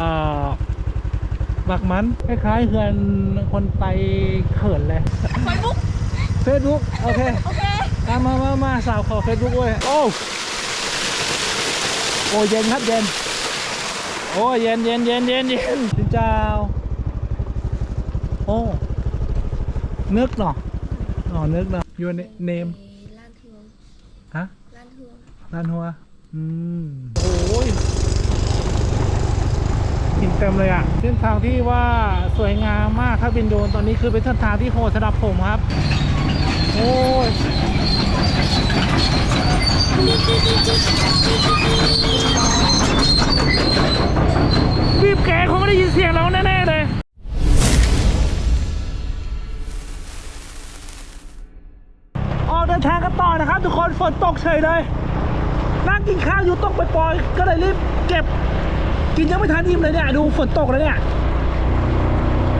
อ่าบักมันคล้ายๆเฮือนคนไตเขินเลยไฟบุ๊กเฟซบุ๊กโอเคโอเคตามมามามาสาวขอเฟซบุ๊กเว้ยโอ้โอ้เย็นครับเย็นโอ้เย็นเย็นเย็นเย็นเย็นสินเจ้าโอ้นึกเนาะอ๋อนึกเนาะ your name ร้านเทืองฮะร้านเทืองร้านหัวอืมโอ้ย หินเต็มเลยอะเส้นทางที่ว่าสวยงามมากครับบินโดนตอนนี้คือเป็นเส้นทางที่โหดสำหรับผมครับ โอ้ยบีบแกคงไม่ได้ยินเสียงเราแน่ ๆ เลยออกเดินทางกันต่อนะครับ ทุกคนฝนตกเฉยเลย นั่งกินข้าวอยู่ตกปล่อย ก็เลยรีบเก็บ กินยังไม่ทันอิ่มเลยเนี่ยดูฝนตกแล้วเนี่ย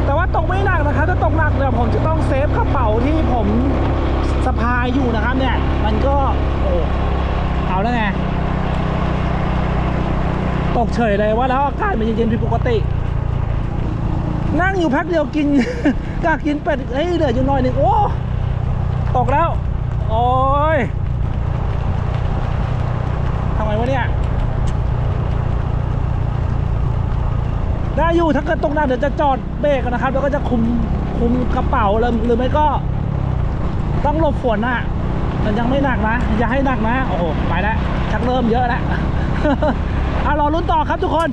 แต่ว่าตกไม่หนักนะครับถ้าตกหนักเนี่ยผมจะต้องเซฟกระเป๋าที่ผมสะพายอยู่นะครับเนี่ย มันก็โอ้เอาแล้วไงตกเฉยเลยว่าแล้วอากาศมันเย็นๆผิดปกติ นั่งอยู่พักเดียวกินกากกินเป็ดเฮ้ยเหลืออยู่หน่อยหนึ่งโอ้ตกแล้ว โอ้ยทำไมวะเนี่ย ได้ อยู่ถ้าเกิดตรงนั้นเดี๋ยวจะจอดเบรกนะครับ แล้วก็จะคุมคุมกระเป๋าเลยหรือไม่ก็ ต้องหลบฝนอะมันยังไม่หนักนะ อย่าให้หนักนะ โอ้โหไปแล้วชักเริ่มเยอะแล้วอะรอลุ้นต่อครับทุกคน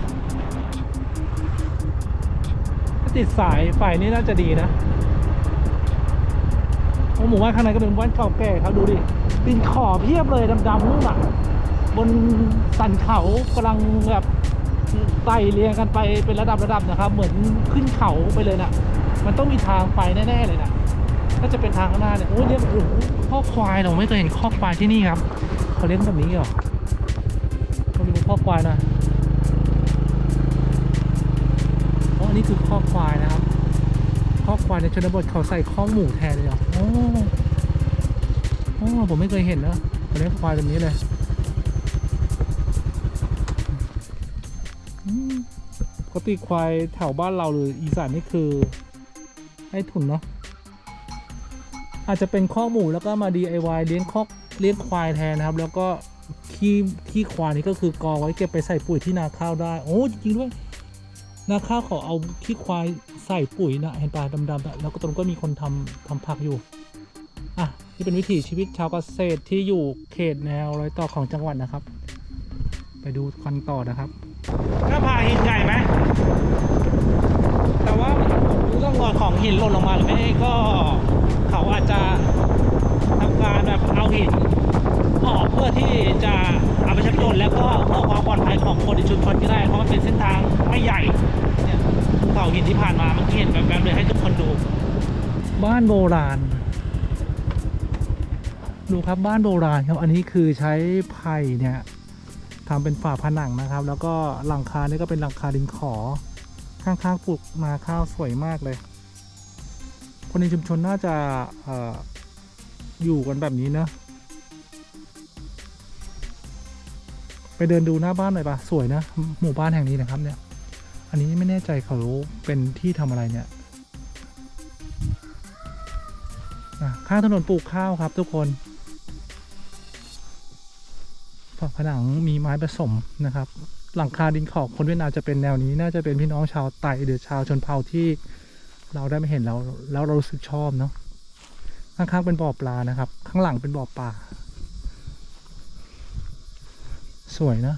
ติดสายไฟนี่น่าจะดีนะโอ้หมู่บ้านข้างในก็เป็นบ้านเก่าแก่ครับดูดิดินขอเพียบเลยดำๆนู่นอะ บนสันเขากำลังแบบ ไต่เรียงกันไปเป็นระดับระดับนะครับ เหมือนขึ้นเขาไปเลยนะมันต้องมีทางไปแน่ๆเลยนะถ้าจะเป็นทางข้างหน้าเนี่ยโอ้ยเลี้ยงโอ้โหข้อควายเราไม่เคยเห็นข้อควายที่นี่ครับเขาเลี้ยงแบบนี้เหรอเขามีข้อควายนะโอ้อันนี้คือข้อควายนะครับข้อควายในชนบทเขาใส่ข้อหมูแทนเลยเหรอโอ้โอ้ผมไม่เคยเห็นนะเขาเลี้ยงควายแบบนี้เลย ติควายแถวบ้านเราหรืออีสานนี่คือ ให้ทุนเนาะอาจจะเป็นข้อหมูแล้วก็มา DIY เลี้ยงคอกเลี้ยงควายแทนนะครับ แล้วก็ขี้ขี้ควายนี่ก็คือกองไว้เก็บไปใส่ปุ๋ยที่นาข้าวได้ โอ้จริงด้วยนาข้าวเขาเอาขี้ควายใส่ปุ๋ยนะเห็นปลาดำๆอะแล้วก็ตรงก็มีคนทำทำผักอยู่อะนี่เป็นวิถีชีวิตชาวเกษตรที่อยู่เขตแนวรอยต่อของจังหวัดนะครับ ไปดูกันต่อนะครับหน้าผาหินใหญ่ไหมแต่ว่าร่องรอยของหินหล่นลงมาหรือไม่ก็เขาอาจจะทำการแบบเอาหินออกเพื่อที่จะเอาไปใช้ประโยชน์แล้วก็เพื่อความปลอดภัยของคนในชุมชนก็ได้เพราะมันเป็นเส้นทางไม่ใหญ่เนี่ยภูเขาหินที่ผ่านมาเมื่อกี้เห็นแบบๆเลยให้ทุกคนดู บ้านโบราณ ดูครับบ้านโบราณครับอันนี้คือใช้ไผ่เนี่ย ทำเป็นฝาผนังนะครับ แล้วก็หลังคานี่ก็เป็นหลังคาดินขอ ข้างๆปลูกนาข้าวสวยมากเลย คนในชุมชนน่าจะออยู่กันแบบนี้เนะไปเดินดูหน้าบ้านหน่อยปะสวยนะ หมู่บ้านแห่งนี้นะครับเนี่ย อันนี้ไม่แน่ใจเขาเป็นที่ทำอะไรเนี่ยข้างถนนปลูกข้าวครับทุกคน ฝาผนังมีไม้ผสมนะครับ หลังคาดินขอบคนเวียดนามจะเป็นแนวนี้ น่าจะเป็นพี่น้องชาวไตหรือชาวชนเผ่าที่เราได้ไม่เห็นแล้วแล้วเรารู้สึกชอบเนาะข้างๆเป็นบ่อปลานะครับ ข้างหลังเป็นบ่อปลาสวยนะ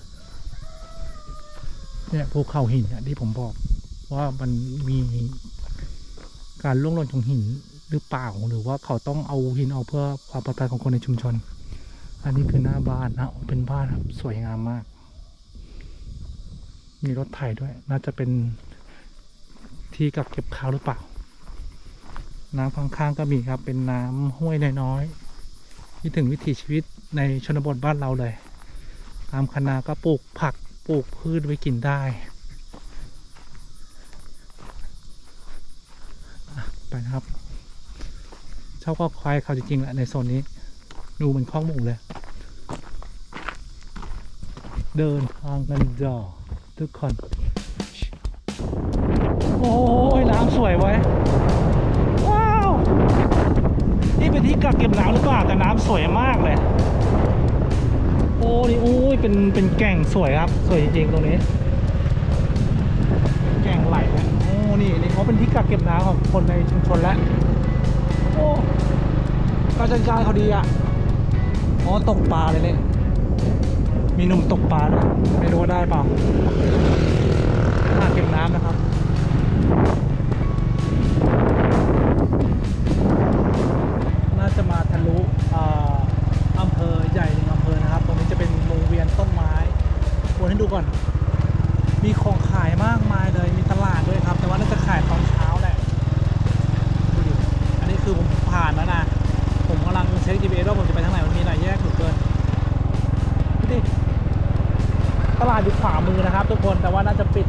เนี่ยภูเขาหินเนี่ยที่ผมบอกว่ามันมีการล่วงหล่นของหินหรือเปล่าหรือว่าเขาต้องเอาหินออกเพื่อความปลอดภัยของคนในชุมชน อันนี้คือหน้าบ้านนะเป็นบ้านครับ สวยงามมาก มีรถไถด้วย น่าจะเป็นที่กักเก็บข้าวหรือเปล่า น้ำข้างๆก็มีครับ เป็นน้ำห้วยน้อยๆที่ถึงวิถีชีวิตในชนบทบ้านเราเลย ตามคณะก็ปลูกผักปลูกพืชไว้กินได้ ไปนะครับชอบก็ควายเขาจริงๆแหละในโซนนี้ ดูเหมันข้องหมูเลย เดินทางกันจอทุกคน โอ้ยน้ำสวยไว้ว้าว นี่เป็นที่กักเก็บน้ำหรือเปล่า แต่น้ำสวยมากเลย โอ้นี่โอ้ยเป็นเป็นแก่งสวยครับ สวยจริงๆตรงนี้ แก่งไหลนะโอ้นี่นี่เขาเป็นที่กักเก็บน้ำของคนในชุมชนแล้วโอ้การจัดการเขาดีอะ อ๋อตกปลาเลยเนี่ยมีหนุ่มตกปลาด้วยไม่รู้ว่าได้เปล่าอ่าเก็บน้ำนะครับน่าจะมาทะลุอ่ออำเภอใหญ่หนึ่งอำเภอนะครับ ตรงนี้จะเป็นวงเวียนต้นไม้วนให้ดูก่อน มีของาดอยู่ขวามือนะครับ ทุกคนแต่ว่าน่าจะปิด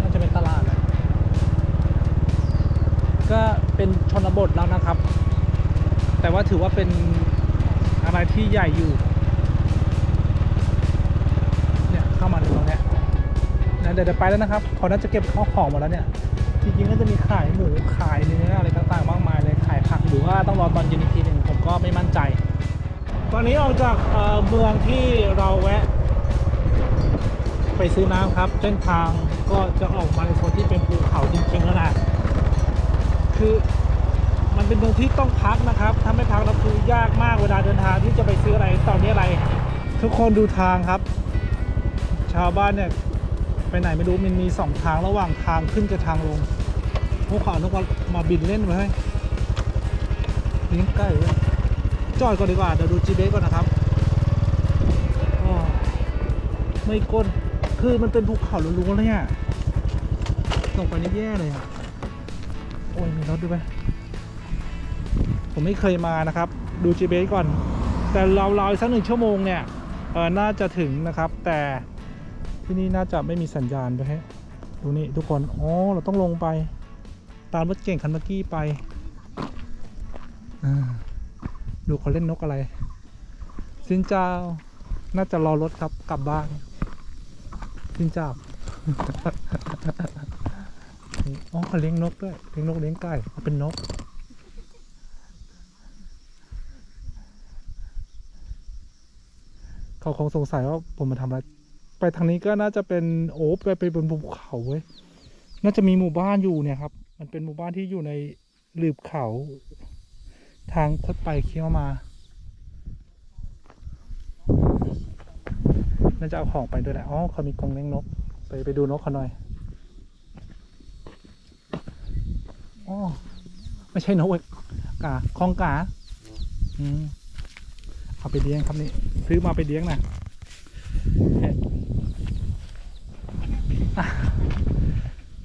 น่าจะเป็นตลาดก็เป็นชนบทแล้วนะครับ แต่ว่าถือว่าเป็นอะไรที่ใหญ่อยู่ เนี่ยเข้ามาถึงตรงเนี้ยนะเดี๋ยวเดี๋ยวไปแล้วนะครับเขาน่าจะเก็บข้าวของหมดแล้วเนี่ยจริงๆก็จะมีขายหมูขายเนื้ออะไรต่างๆมากมายเลยขายผักหรือว่าต้องรอตอนเย็นอีกทีหนึ่งผมก็ไม่มั่นใจ ตอนนี้ออกจากเมืองที่เราแวะ ไปซื้อน้ำครับ เส้นทางก็จะออกมาในโซนที่เป็นภูเขาจริงๆแล้วนะคือมันเป็นเมืองที่ต้องพักนะครับ ถ้าไม่พักแล้วคือยากมากเวลาเดินทางที่จะไปซื้ออะไรตอนนี้อะไร ทุกคนดูทางครับ ชาวบ้านเนี่ยไปไหนไม่รู้มันมีสองทางระหว่างทางขึ้นกับทางลงพวกเขาต้องมาบินเล่นไว้ให้เลี้ยงใกล้เว้ยจอดก่อนดีกว่าเดี๋ยวดู GPS ก่อนนะครับอ้อไม่ก้น คือมันเป็นภูเขาล้วนๆเลยอะตกไปนี่แย่เลยอะโอ้ยมีรถด้วยไหมผมไม่เคยมานะครับ ดู GPS ก่อน แต่เราเราอีกสักหนึ่งชั่วโมงเนี่ยเออน่าจะถึงนะครับ แต่ที่นี่น่าจะไม่มีสัญญาณด้วยฮะดูนี่ทุกคนอ๋อเราต้องลงไปตามรถเก่งคันเมื่อกี้ไปอ่าดูเขาเล่นนกอะไร สินเจ้า น่าจะรอรถครับกลับบ้าน สินจ้านี่อ๋อเขาเลี้ยงนกด้วย เลี้ยงนกเลี้ยงไก่เขาเป็นนก เขาคงสงสัยว่าผมมาทำอะไร ไปทางนี้ก็น่าจะเป็นโอ้ไปไปบนภูเขาเว้ย น่าจะมีหมู่บ้านอยู่เนี่ยครับ มันเป็นหมู่บ้านที่อยู่ในหลืบเขา ทางคดไปเคี้ยวมา น่าจะเอาของไปด้วยแหละอ๋อเขามีกรงเลี้ยงนก ไปไปดูนกเขาหน่อยอ๋อไม่ใช่นกเว้ยกาคองกาอืมเอาไปเลี้ยงครับนี่ซื้อมาไปเลี้ยงนะ่ะ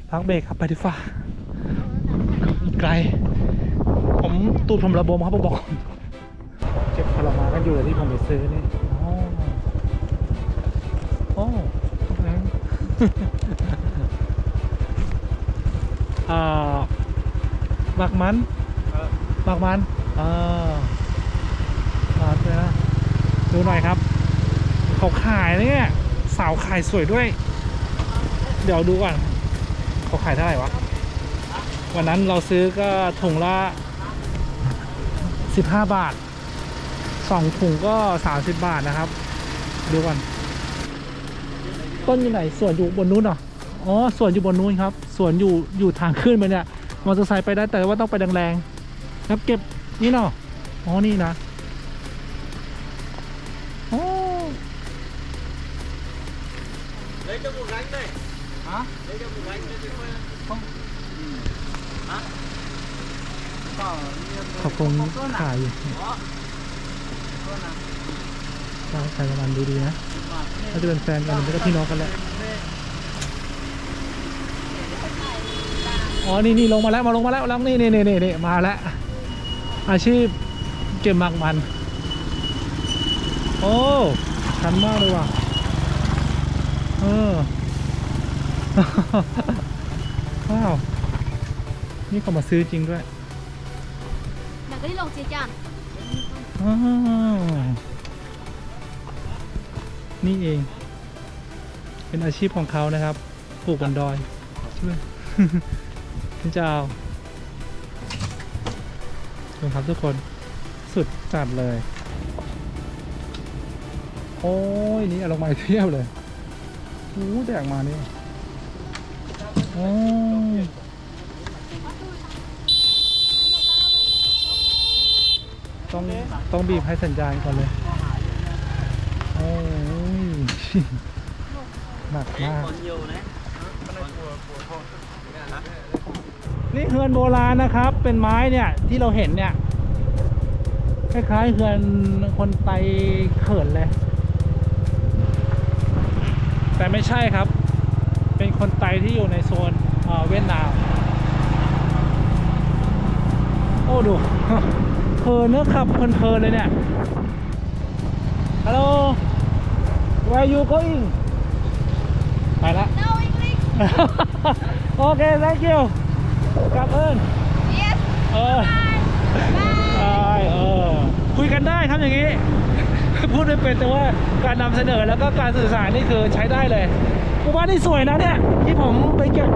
พักเบรกครับไปดีฟ้าอีกไกล ผมตูดผมระบมครับผมบอกเจ็บทรมานกันอยู่เลยที่ผมไปซื้อนี่อ๋อโอ้แรง อ่าหมักมันหมักมันอ่ามาเลยนะดูหน่อยครับ เขาขายเนี่ยสาวขายสวยด้วย เดี๋ยวดูก่อนเขาขายเท่าไหร่วะ วันนั้นเราซื้อก็ถุงละ15 บาทสองถุงก็ 30 บาทนะครับ ดูก่อน ต้นอยู่ไหนสวนอยู่บนนู้นเหรออ๋อสวนอยู่บนนู้นครับสวนอยู่อยู่ทางขึ้นไปเนี่ยมอเตอร์ไซค์ไปได้แต่ว่าต้องไปแรงๆครับเก็บนี่เนาะอ๋อนี่นะอ๋อ lấy cho một gánh này ฮะ lấy cho một gánh lên thì quay เขาคงขายอยู่ đó ใช่ใครประมาณดูดีนะถ้าจะเป็นแฟนกันหรือไม่ก็พี่น้องกันแหละอ๋อ นี่นี่ลงมาแล้วมาลงมาแล้วล้วนี่นี่นี่นี่มาแล้ว อาชีพเก็บหมากมัน โอ้ชันมากเลยว่ะ เออ ว้าว นี่เขามาซื้อจริงด้วย Mà cái lồng xì chả อ้าว นี่เอง เป็นอาชีพของเขานะครับปลูกบนดอยช่วยคุณเจ้าดูครับทุกคนสุดจัดเลย โอ้ย นี่เอาลงมาเทียบเลยโอ้แดกมานี่โอ้ยต้อง ต้องบีบให้สัญญาณก่อนเลย โอ้ย หนักมาก còn nhiều đấy นี่เฮือนโบราณนะครับ เป็นไม้เนี่ยที่เราเห็นเนี่ยคล้ายๆเฮือนคนไตเขินเลย แต่ไม่ใช่ครับ เป็นคนไตที่อยู่ในโซนเอ่อเวียดนามโอ้ดูเพลินเนื้อะขับเพลินๆเลยเนี่ยฮัลโหล where you going ไปละ No English โอเค thank you กลับเอิญ Yes เออ Bye ได้เออ คุยกันได้ครับอย่างนี้ พูดไม่เป็นแต่ว่าการนำเสนอแล้วก็การสื่อสารนี่คือใช้ได้เลยหมู่บ้านนี่สวยนะเนี่ย ที่ผมไปเก็บ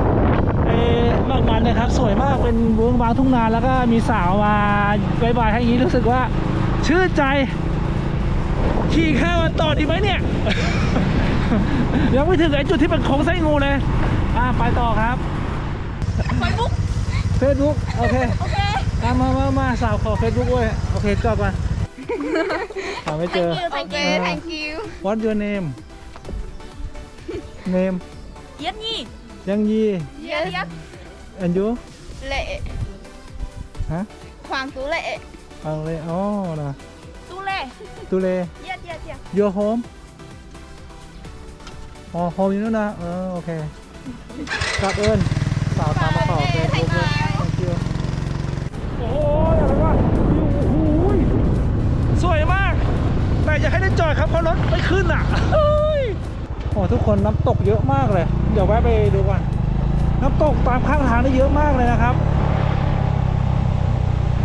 เอ่อหมากมันนะครับ สวยมากเป็นเวิ้งบางทุ่งนาแล้วก็มีสาวมาบายบายให้อย่างนี้รู้สึกว่าชื่นใจ ขี่ข้ามวันต่อดีไหมเนี่ย ยังไม่ถึงไอ้จุดที่เป็นโค้งไส้งูเลย อ่าไปต่อครับ Facebook เฟซบุ๊กโอเค Okay อะมามามาสาวขอเฟซบุ๊กเว้ย โอเคจอดก่อนหาไม่เจอ Thank you Thank you Thank you What your name name Yết Nhi ยังยี Yes Yes and you Lệ ฮะ Hoàng Tú Lệ เอาเลยอ๋อนะ Tu Lệ ตุเล Yes Yes Yes your home อ๋อ home อยู่นู่นนะเออโอเคกลับเอิญสาวตามมาขอเฟซบุ๊กเลย thank you โอ้ยอะไรวะโอ้โหสวยมาก แต่อยากให้ได้จอดครับเพราะรถไม่ขึ้นอะเฮ้ยโอ้ทุกคนน้ำตกเยอะมากเลย เดี๋ยวแวะไปดูก่อนน้ำตกตามข้างทางนี่เยอะมากเลยนะครับ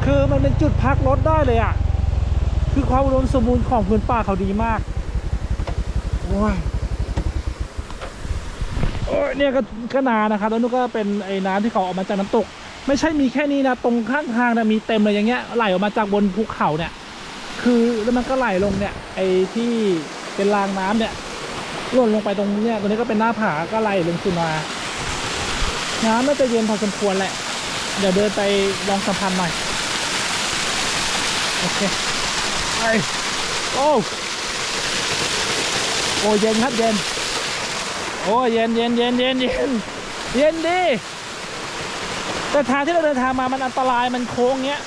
คือมันเป็นจุดพักรถได้เลยอะ คือความอุดมสมบูรณ์ของพื้นป่าเขาดีมากโอ้ยโอ้ยเนี่ยก็กนานะครับแล้วนู่นก็เป็นไอ้น้ำที่เขาออกมาจากน้ำตก ไม่ใช่มีแค่นี้นะ ตรงข้างทางนะมีเต็มเลยอย่างเงี้ยไหลออกมาจากบนภูเขาเนี่ย คือแล้วมันก็ไหลลงเนี่ย ไอ้ที่เป็นรางน้ำเนี่ยหล่นลงไปตรงเนี้ยตรงนี้ก็เป็นหน้าผาก็ไหลลงสู่มาน้ำน่าจะเย็นพอสมควรแหละ เดี๋ยวเดินไปลองสัมพันธ์หน่อยโอเค ไปโอ้โอ้เย็นครับเย็น โอ้เย็นเย็นเย็นเย็นเย็นเย็นดีแต่ทางที่เราเดินทางมามันอันตรายมันโค้งเงี้ย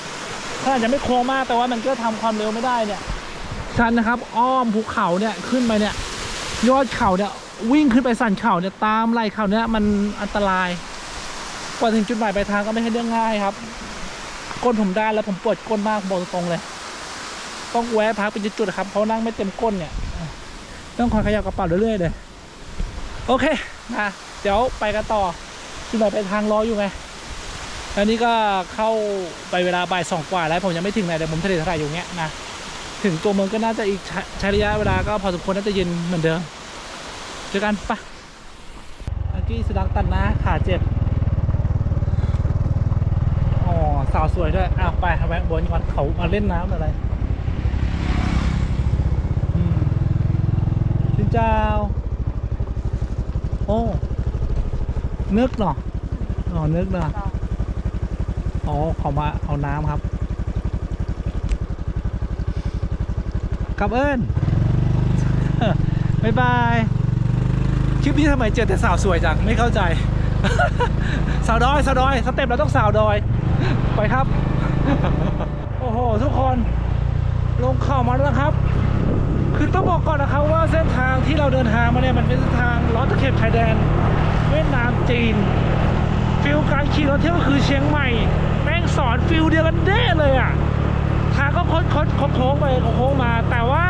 ถ้าอาจจะไม่โค้งมากแต่ว่ามันก็ทำความเร็วไม่ได้เนี่ยชันนะครับ อ้อมภูเขาเนี่ยขึ้นไปเนี่ย ยอดเขาเนี่ยวิ่งขึ้นไปสันเขาเนี่ยตามไล่เขาเนี่ยมันอันตรายกว่าถึงจุดหมายปลายทางก็ไม่ใช่เรื่องง่ายครับก้นผมด้านแล้วผมปวดก้นมากบอกตรงๆเลย ต้องแวะพักเป็นจุดๆครับ เพราะนั่งไม่เต็มก้นเนี่ย ต้องคอยขยับกระเป๋าเรื่อยๆเลย โอเคนะเดี๋ยวไปกันต่อจุดหมายปลายทางรออยู่ไงอันนี้ก็เข้าไปเวลาบ่ายสองกว่าแล้ว ผมยังไม่ถึงไหนแต่ผมทะเลทลายอยู่เงี้ยนะถึงตัวเมืองก็น่าจะอีกใช้ระยะเวลาก็พอสมควรน่าจะเย็นเหมือนเดิมเจอกันปะเมื่อกี้สุดังตัดนะขาเจ็บอ๋อสาวสวยด้วยอ้าวไปแวะบนก่อนเขามาเล่นน้ำอะไรอืมชิน เจ้า โอ้ นึกเนาะอ๋อนึกเนาะอ๋อเขามาเอาน้ำครับกลับเอิญบ๊ายบาย คลิปนี้ทำไมเจอแต่สาวสวยจัง ไม่เข้าใจ สาวดอยสาวดอยสเต็ปเราต้องสาวดอย ไปครับ โอ้โห ทุกคน ลงเข่ามาแล้วนะครับ คือต้องบอกก่อนนะครับว่าเส้นทางที่เราเดินทางมาเนี่ยมันเป็นเส้นทางล้อตะเข็บชายแดน เวียดนามจีนฟิลการขี่รถเที่ยวก็คือเชียงใหม่ แม่งสอนฟิลเดียวกันเด้เลยอะทางก็คดคดโค้งไปโค้งมา แต่ว่า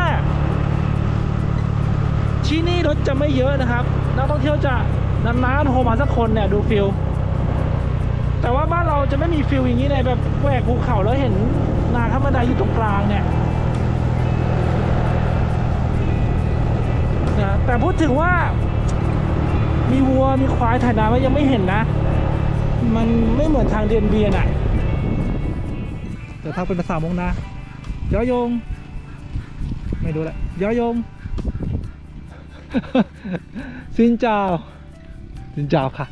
ที่นี่รถจะไม่เยอะนะครับนักท่องเที่ยวจะนานๆโทรมาสักคนเนี่ยดูฟิลแต่ว่าบ้านเราจะไม่มีฟิลอย่างนี้เลยแบบแหวกภูเขาแล้วเห็นนาข้ามบันไดอยู่ตรงกลางเนี่ย แต่พูดถึงว่า มีวัวมีควายถ่ายน้ำไว้ยังไม่เห็นนะ มันไม่เหมือนทางเดียนเบียนอะแต่ทาเป็นภาษามงนะยอยง ไม่รู้แหละยอยงสินเจ้าสินเจ้าค่ะ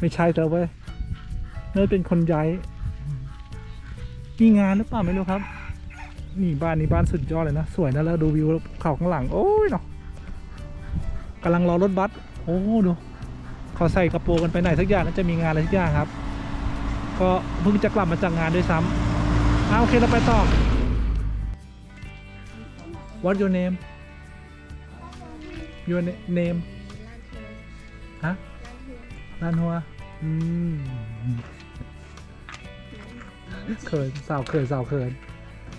ไม่ใช่แต่เว้ยเนื่อเป็นคนย้ายมีงานหรือเปล่าไม่รู้ครับ นี่บ้านนี้บ้านสุดยอดเลยนะ สวยนะแล้วดูวิวเขาข้างหลัง โอ้ยเนาะกำลังรอรถบัส โอ้ดูเขาใส่กระโปรงกันไปไหนสักอย่างน่าจะมีงานอะไรสักอย่างครับ ก็เพิ่งจะกลับมาจากงานด้วยซ้ำอ่าโอเคเราไปต่อ What your name Your na- name ฮะลานหัวอืมเขินสาวเขินสาวเขิน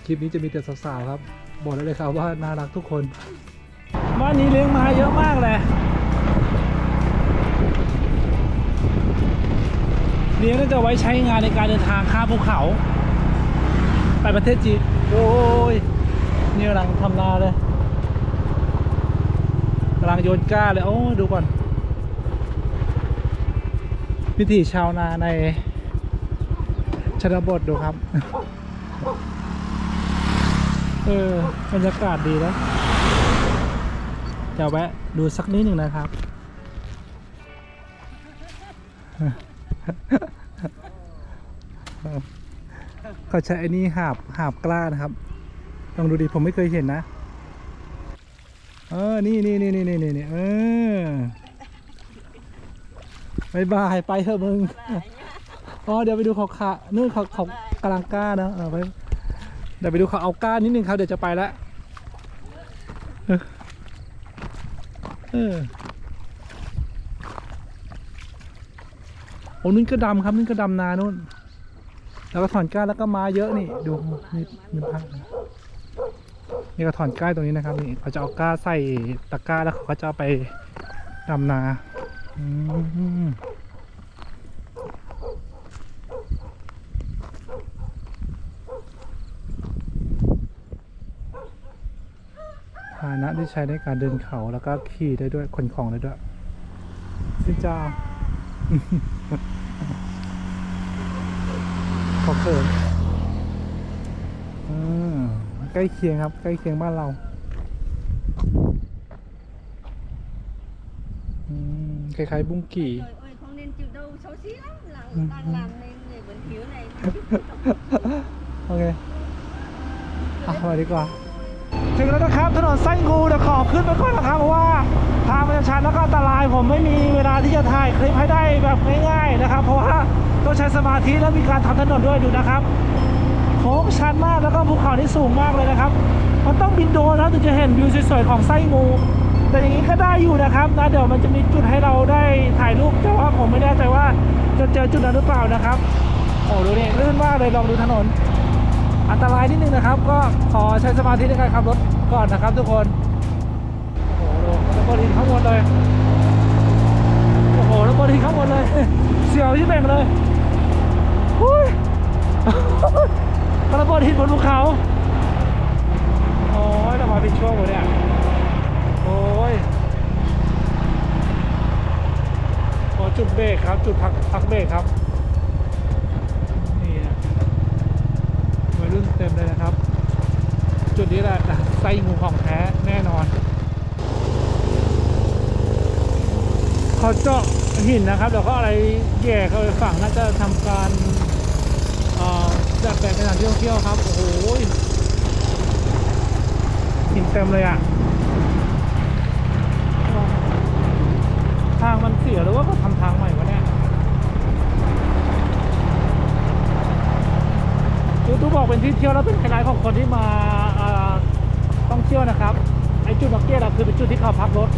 คลิปนี้จะมีแต่สาวๆครับ บอกได้เลยครับว่าน่ารักทุกคนบ้านนี้เลี้ยงม้าเยอะมากเลยเลี้ยงน่าจะไว้ใช้งานในการเดินทางข้ามภูเขา ไปประเทศจีนโอ้ยนี่กำลังทำนาเลยกำลังโยนก้าเลยโอ้ดูก่อนวิถีชาวนาในชนบทดูครับ เออบรรยากาศดีนะจะแวะดูสักนิดหนึ่งนะครับ เขาใช้ไอ้นี่หาบหาบกล้านะครับลองดูดิผมไม่เคยเห็นนะ เออ นี่นี่นี่นี่นี่นี่เออบายบายไปเถอะมึง อ๋อ เดี๋ยวไปดูเขาขานู่นเขาเขากำลังกล้านะเออไปเดี๋ยวไปดูเขาเอาก้านนิดนึงครับเดี๋ยวจะไปแล้วเออโอ้นุ่นก็ดำครับนุ่นก็ดำนานู่น แล้วก็ถอนก้านแล้วก็มาเยอะนี่ดูนี่นี่พักนี่ก็ถอนก้านตรงนี้นะครับนี่เขาจะเอาก้าใส่ตะกร้าแล้วเขาก็จะเอาไปดำนา อืมาหนะที่ใช้ในการเดินเขาแล้วก็ขี่ได้ด้วยขนของได้ด้วยสินเจ้าขอเขินอ่าใกล้เคียงครับ ใกล้เคียงบ้านเราอืมคล้ายๆบุ้งกี่ Trời ơi, không nên chịu đâu, xấu xí lắm. Là Ừ, đang ừ. làm nên người bẩn thiếu này. โอเค อะมาดีกว่า ถึงแล้วนะครับถนนไส้งูเดี๋ยวขอขึ้นไปก่อนนะครับเพราะว่าทางมันจะชันแล้วก็อันตรายผมไม่มีเวลาที่จะถ่ายคลิปให้ได้แบบง่ายๆนะครับ เพราะว่าต้องใช้สมาธิและมีการทำถนนด้วยดูนะครับโค้งชันมากแล้วก็ภูเขาที่สูงมากเลยนะครับ มันต้องบินโดรนนะถึงจะเห็นวิวสวยๆของไส้งู แต่อย่างนี้ก็ได้อยู่นะครับนะเดี๋ยวมันจะมีจุดให้เราได้ถ่ายรูปแต่ว่าผมไม่แน่ใจว่าจะเจอจุดนั้นหรือเปล่านะครับโอ้ดูนี่ลื่นมากเลยลองดูถนน อันตรายนิดนึงนะครับ ก็ขอใช้สมาธิในการขับรถก่อนนะครับทุกคน โอ้โหระเบิดหินข้างบนเลย โอ้โหระเบิดหินข้างบนเลย เสียวที่แบ่งเลยหุ้ยระเบิดหินบนภูเขา โอ้ยเรามาผิดช่วงเลยเนี่ยโอ้ยขอจุดเบรกครับ จุดพักพักเบรกครับ นี้แหละไส้งูของแท้แน่นอน เขาเจาะหินนะครับแล้วก็อะไรแย่เข้าไปฝั่งน่าจะทำการเอ่อดัดแปลงเป็นสถานที่ท่องเที่ยวครับ โอ้โหหินเต็มเลยอะทางมันเสียหรือว่าเขาทำทางใหม่วะเนี่ยยูทูบบอกเป็นที่เที่ยวแล้วเป็นไฮไลท์ของคนที่มา องเที่ยวนะครับไอจุดมาร์เก็ตอะคือเป็นจุดที่เขาพักรถ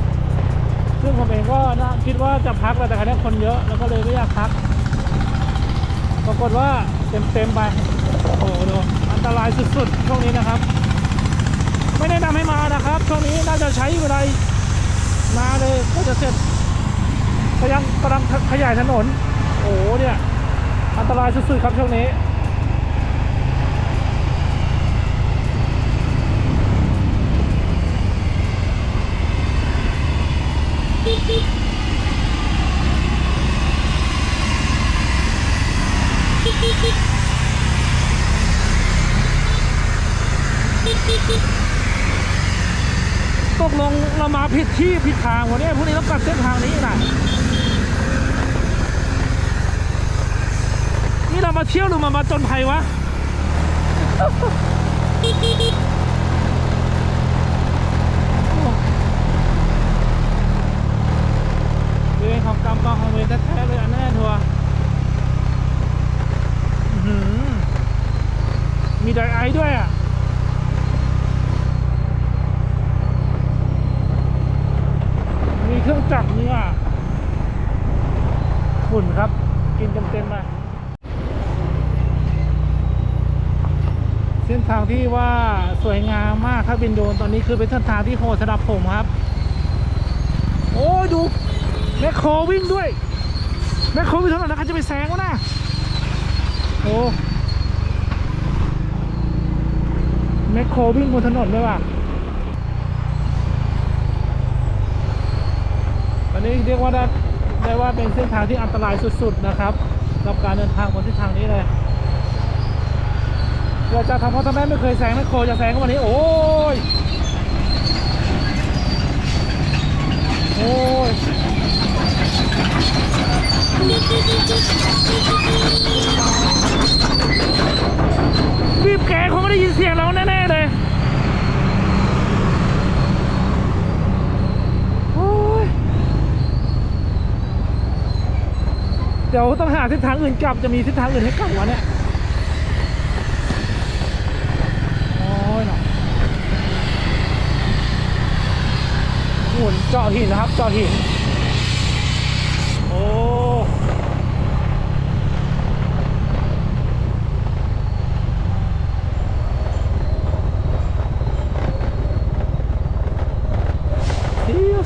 ซึ่งผมเองก็นะคิดว่าจะพักแล้วแต่ครั้นี้คนเยอะแล้วก็เลยไม่อยากพัก ปรากฏว่าเต็มเต็มๆไปโอ้โหดูอันตรายสุดๆช่วงนี้นะครับ ไม่แนะนำให้มานะครับช่วงนี้น่าจะใช้เวลามาเลยก็จะเสร็จพยายามกำลังขยายถนน โอ้โหเนี่ยอันตรายสุดๆครับช่วงนี้ ตกลงเรามาผิดที่ผิดทางวันนี้พวกนี้ต้องกลับเส้นทางนี้นะนี่เรามาเที่ยวหรือมามาจนภัยวะ เวร ของกรรมกองของเวรแท้ๆเลยอันแน่ทัวร์อื้อหือมีไดไอด้วยอะมีเครื่องจักรนี่อะหุ่นครับ กินเต็มๆมาเส้นทางที่ว่าสวยงามมากครับบินโดนตอนนี้คือเป็นเส้นทางที่โหดสำหรับผมครับ โอ้ยดู แมคโครวิ่งด้วย แมคโครวิ่งถนนแล้วใครจะไปแซงวะน่ะโอ้แมคโครวิ่งบนถนนด้วยว่ะอันนี้เรียกว่าได้ได้ว่าเป็นเส้นทางที่อันตรายสุดๆนะครับสำหรับการเดินทางบนเส้นทางนี้เลยเกิดจากทำเพ่อทำแม่ไม่เคยแซงแมคโครจะแซงวันนี้ โอ้ยโอ้ย บีบแกคงไม่ได้ยินเสียงเราแน่ๆเลยโอ้ยเดี๋ยวต้องหาเส้นทางอื่นกลับจะมีเส้นทางอื่นให้กลับวะเนี่ยโอ้ยเนาะหมุนเจาะหินนะครับเจาะหิน โอ้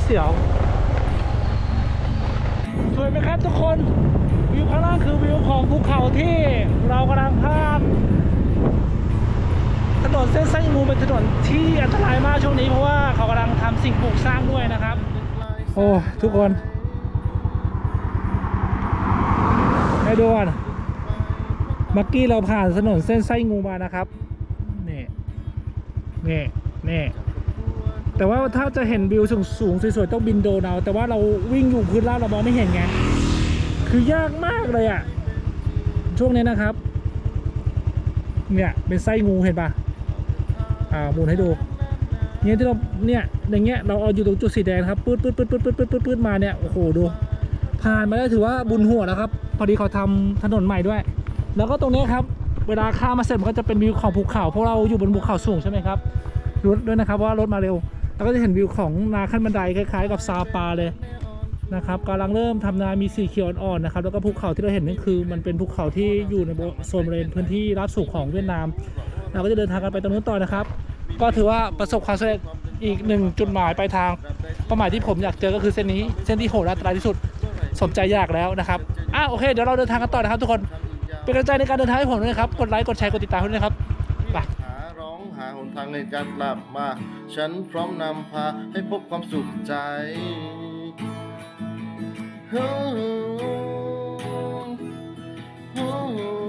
เสียวเสียวสวยไหมครับทุกคน วิวข้างล่างคือวิวของภูเขาที่เรากำลังข้ามถนนเส้นไส้งูเป็นถนนที่อันตรายมากช่วงนี้เพราะว่าเขากำลังทำสิ่งปลูกสร้างด้วยนะครับ โอ้ทุกคน ให้ดูก่อนเมื่อกี้เราผ่านถนนเส้นไส้งูมานะครับ นี่ นี่ นี่ แต่ว่าถ้าจะเห็นวิวสูงสูงๆสวยๆต้องบินโดนเอาแต่ว่าเราวิ่งอยู่พื้นราบเรามองไม่เห็นไง คือยากมากเลยอะ่ะ ช่วงนี้นะครับ เนี่ยเป็นไส้งูเห็นปะอ่าหมุนให้ดูเนี่ยที่เราเนี่ยอย่างเงี้ยเราเอาอยู่ตรงจุดสีแดงครับปื๊ดปื๊ดปื๊ดปื๊ดปื๊ดปื๊ดปื๊ดปื๊ดมาเนี่ยโอ้โหดู ผ่านมาได้ถือว่าบุญหัวแล้วครับ พอดีเขาทำถนนใหม่ด้วย แล้วก็ตรงนี้ครับ เวลาข้ามมาเสร็จมันก็จะเป็นวิวของภูเขาเพราะเราอยู่บนภูเขาสูงใช่ไหมครับรถด้วยนะครับว่ารถมาเร็ว แล้วก็จะเห็นวิวของนาขั้นบันไดคล้าย ๆ กับซาปาเลยนะครับกำลังเริ่มทำนา มีสีเขียวอ่อนๆนะครับ แล้วก็ภูเขาที่เราเห็นนั่นคือ มันเป็นภูเขาที่อยู่ในโซนบริเวณพื้นที่ราบสูงของเวียดนาม เราก็จะเดินทางกันไปตรงนู้นต่อนะครับ ก็ถือว่าประสบความสำเร็จอีกหนึ่งจุดหมายปลายทางเป้าหมายที่ผมอยากเจอก็คือเส้นนี้ เส้นที่โหดและอันตรายที่สุด สมใจอยากแล้วนะครับอะโอเค เดี๋ยวเราเดินทางกันต่อนะครับ ทุกคน เป็นกำลังใจในการเดินทางให้ผมด้วยนะครับ กดไลค์ กดแชร์ กดติดตามให้ด้วยนะครับ ทางในการกลับมา ฉันพร้อมนำพาให้พบความสุขใจฮู้ฮู้